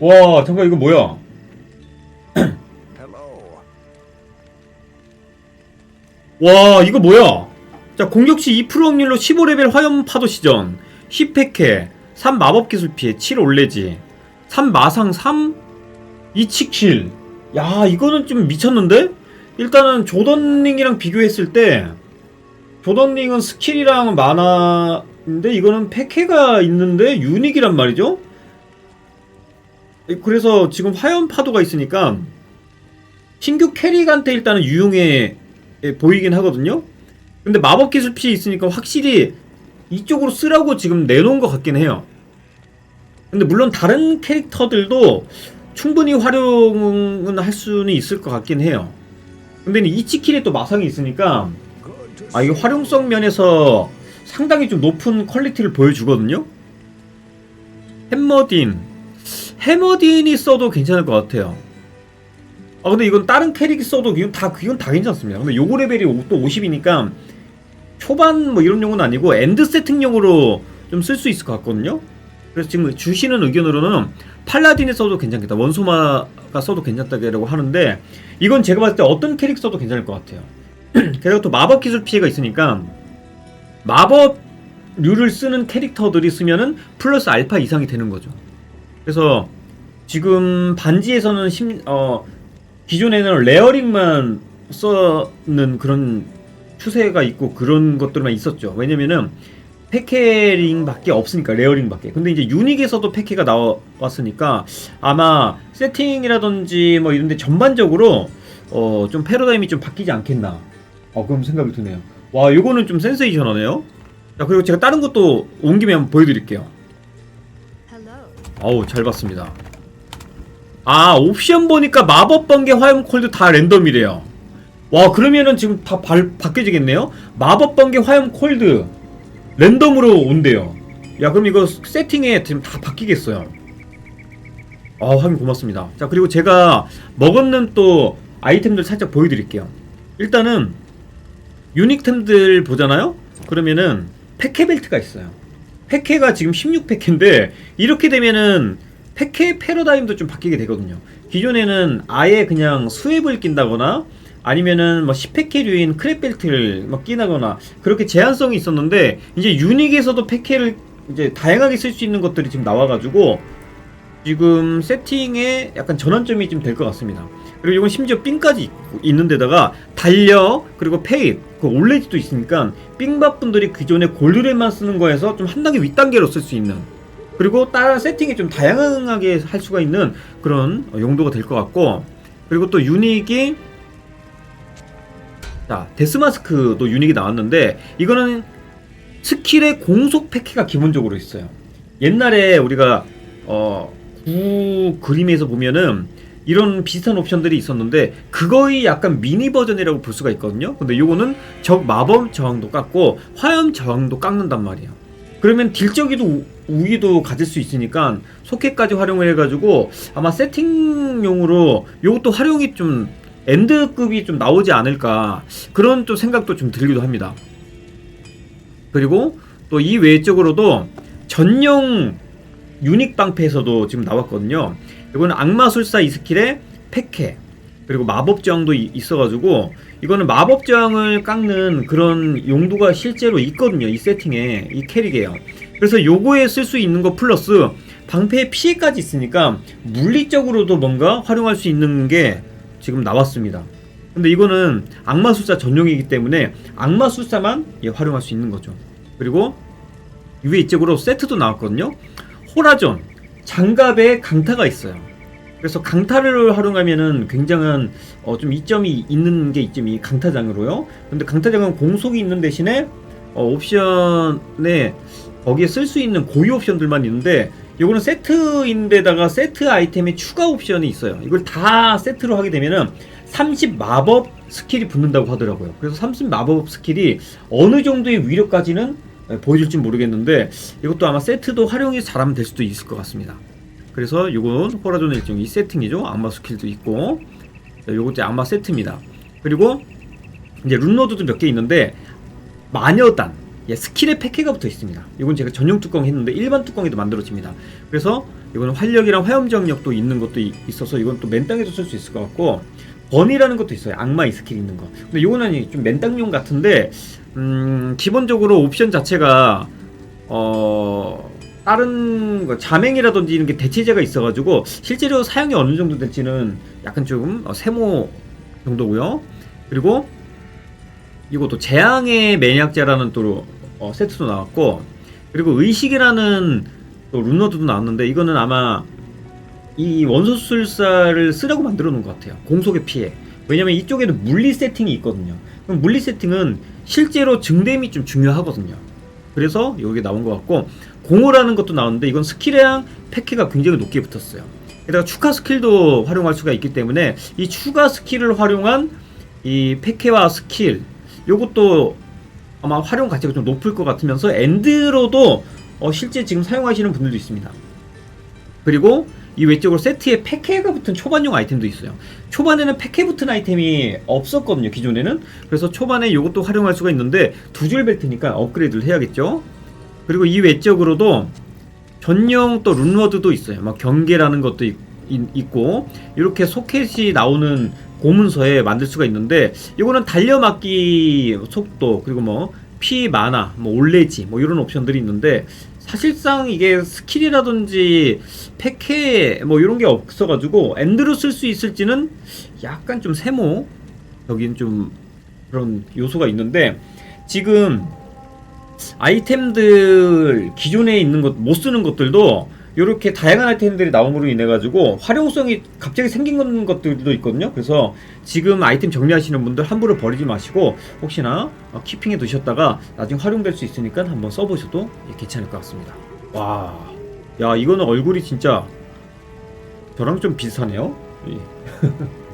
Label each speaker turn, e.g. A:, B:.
A: 와 잠깐 이거 뭐야. 와 이거 뭐야? 자 공격시 2% 확률로 15레벨 화염 파도 시전. 10팩해. 3 마법 기술 피해. 7 올레지. 3 마상. 3 2치킬 야 이거는 좀 미쳤는데? 일단은 조던링이랑 비교했을 때 조던링은 스킬이랑 만화 인데 이거는 팩해가 있는데 유닉이란 말이죠 그래서 지금 화염 파도가 있으니까 신규 캐릭한테 일단은 유용해 보이긴 하거든요. 근데 마법 기술 피해 있으니까 확실히 이쪽으로 쓰라고 지금 내놓은 것 같긴 해요. 근데 물론 다른 캐릭터들도 충분히 활용은 할 수는 있을 것 같긴 해요. 근데 이치킬에 또 마상이 있으니까 아 이게 활용성 면에서 상당히 좀 높은 퀄리티를 보여주거든요. 해머딘 해머딘이 써도 괜찮을 것 같아요. 아 근데 이건 다른 캐릭이 써도 이건 다 이건 다 괜찮습니다. 근데 요거 레벨이 오- 또 50이니까 초반 뭐 이런 용은 아니고 엔드 세팅용으로 좀 쓸 수 있을 것 같거든요. 그래서 지금 주시는 의견으로는 팔라딘에 써도 괜찮겠다. 원소마가 써도 괜찮다고 하는데 이건 제가 봤을 때 어떤 캐릭 써도 괜찮을 것 같아요. 게다가 또 마법 기술 피해가 있으니까 마법류를 쓰는 캐릭터들이 쓰면은 플러스 알파 이상이 되는 거죠. 그래서 지금 반지에서는 심, 어, 기존에는 레어링만 써는 그런 추세가 있고 그런 것들만 있었죠. 왜냐면은 패케링밖에 없으니까 레어링밖에. 근데 이제 유닉에서도 패케가 나왔으니까 아마 세팅이라든지 뭐 이런데 전반적으로 어, 좀 패러다임이 좀 바뀌지 않겠나. 어, 그럼 생각이 드네요. 와, 요거는 좀 센세이션하네요. 자, 그리고 제가 다른 것도 온 김에 한번 보여드릴게요. 어우 잘 봤습니다. 아 옵션 보니까 마법 번개 화염 콜드 다 랜덤이래요. 와 그러면은 지금 다 발, 바뀌어지겠네요? 마법 번개 화염 콜드 랜덤으로 온대요. 야 그럼 이거 세팅에 지금 다 바뀌겠어요. 아 화면 고맙습니다. 자 그리고 제가 먹었는 또 아이템들 살짝 보여드릴게요. 일단은 유닉템들 보잖아요 그러면은 패케 벨트가 있어요 패케가 지금 16패케인데 이렇게 되면은 패케 패러다임도 좀 바뀌게 되거든요. 기존에는 아예 그냥 수입을 낀다거나 아니면은 뭐 10패케류인 크랩 벨트를 막 끼나거나 그렇게 제한성이 있었는데 이제 유닉에서도 패케를 이제 다양하게 쓸 수 있는 것들이 지금 나와가지고 지금 세팅에 약간 전환점이 좀 될 것 같습니다. 그리고 이건 심지어 삥까지 있는 데다가 달력 그리고 페입 그 올레지도 있으니까 삥밥 분들이 기존에 골드레만 쓰는 거에서 좀 한 단계 윗단계로 쓸 수 있는 그리고 다른 세팅이 좀 다양하게 할 수가 있는 그런 어, 용도가 될 것 같고 그리고 또 유닉이 자 데스마스크도 유닉이 나왔는데 이거는 스킬의 공속 패키가 기본적으로 있어요. 옛날에 우리가 어, 구 그림에서 보면은 이런 비슷한 옵션들이 있었는데 그거의 약간 미니 버전이라고 볼 수가 있거든요. 근데 요거는 적 마법 저항도 깎고 화염 저항도 깎는단 말이에요. 그러면 딜적이도 우- 우위도 가질 수 있으니까 소켓까지 활용을 해가지고 아마 세팅용으로 요것도 활용이 좀 엔드급이 좀 나오지 않을까 그런 또 생각도 좀 들기도 합니다. 그리고 또 이 외적으로도 전용 유닉 방패에서도 지금 나왔거든요. 이거는 악마술사 이 스킬에 패케 그리고 마법 저항도 이- 있어가지고 이거는 마법 저항을 깎는 그런 용도가 실제로 있거든요. 이 세팅에 이 캐릭이에요. 그래서 요거에 쓸 수 있는 거 플러스 방패의 피해까지 있으니까 물리적으로도 뭔가 활용할 수 있는 게 지금 나왔습니다. 근데 이거는 악마술사 전용이기 때문에 악마술사만 예, 활용할 수 있는 거죠. 그리고 위에 이쪽으로 세트도 나왔거든요. 호라존 장갑에 강타가 있어요. 그래서 강타를 활용하면은 굉장한 어, 좀 이점이 있는 게 있죠. 이 강타장으로요. 근데 강타장은 공속이 있는 대신에 어, 옵션에 거기에 쓸 수 있는 고유 옵션들만 있는데 이거는 세트인데다가 세트 아이템에 추가 옵션이 있어요. 이걸 다 세트로 하게 되면은 30 마법 스킬이 붙는다고 하더라고요. 그래서 30 마법 스킬이 어느 정도의 위력까지는 예, 보여줄지 모르겠는데 이것도 아마 세트도 활용이 잘하면 될 수도 있을 것 같습니다. 그래서 이건 호라존의 일종의 세팅이죠. 악마 스킬도 있고 자, 요것도 악마 세트입니다. 그리고 이제 룬로드도 몇 개 있는데 마녀단 예, 스킬의 패키가 붙어 있습니다. 이건 제가 전용 뚜껑 했는데 일반 뚜껑에도 만들어집니다. 그래서 이거는 활력이랑 화염정력도 있는 것도 이- 있어서 이건 또 맨땅에도 쓸 수 있을 것 같고 번이라는 것도 있어요. 악마 이 스킬 있는 거. 근데 이거는 좀 맨땅용 같은데 음, 기본적으로 옵션 자체가 어 다른 거 자맹이라든지 이런 게 대체제가 있어가지고 실제로 사용이 어느 정도 될지는 약간 좀 어, 세모 정도고요. 그리고 이것도 재앙의 매니악자라는 또 어, 세트도 나왔고 그리고 의식이라는 또 룬너드도 나왔는데 이거는 아마 이 원소술사를 쓰라고 만들어 놓은 것 같아요. 공속의 피해. 왜냐면 이쪽에는 물리 세팅이 있거든요. 그럼 물리 세팅은 실제로 증댐이 좀 중요하거든요. 그래서 여기 나온 것 같고 공호라는 것도 나오는데 이건 스킬이랑 패키가 굉장히 높게 붙었어요. 게다가 추가 스킬도 활용할 수가 있기 때문에 이 추가 스킬을 활용한 이 패키와 스킬 요것도 아마 활용 가치가 좀 높을 것 같으면서 엔드로도 어, 실제 지금 사용하시는 분들도 있습니다. 그리고 이 외적으로 세트에 패케가 붙은 초반용 아이템도 있어요. 초반에는 패케 붙은 아이템이 없었거든요, 기존에는. 그래서 초반에 이것도 활용할 수가 있는데 두 줄 벨트니까 업그레이드를 해야겠죠. 그리고 이 외적으로도 전용 또 룬워드도 있어요. 막 경계라는 것도 있, 고 이렇게 소켓이 나오는 고문서에 만들 수가 있는데 이거는 달려맞기 속도 그리고 뭐 피 마나 뭐 올레지 뭐 이런 옵션들이 있는데 사실상 이게 스킬이라든지 패케 뭐 이런 게 없어가지고 엔드로 쓸 수 있을지는 약간 좀 세모? 여긴 좀 그런 요소가 있는데 지금 아이템들 기존에 있는 것 못 쓰는 것들도 이렇게 다양한 아이템들이 나옴으로 인해 가지고 활용성이 갑자기 생긴 것들도 있거든요. 그래서 지금 아이템 정리하시는 분들 함부로 버리지 마시고 혹시나 어, 키핑해 두셨다가 나중에 활용될 수 있으니까 한번 써보셔도 괜찮을 것 같습니다. 와, 야 이거는 얼굴이 진짜 저랑 좀 비슷하네요. 이.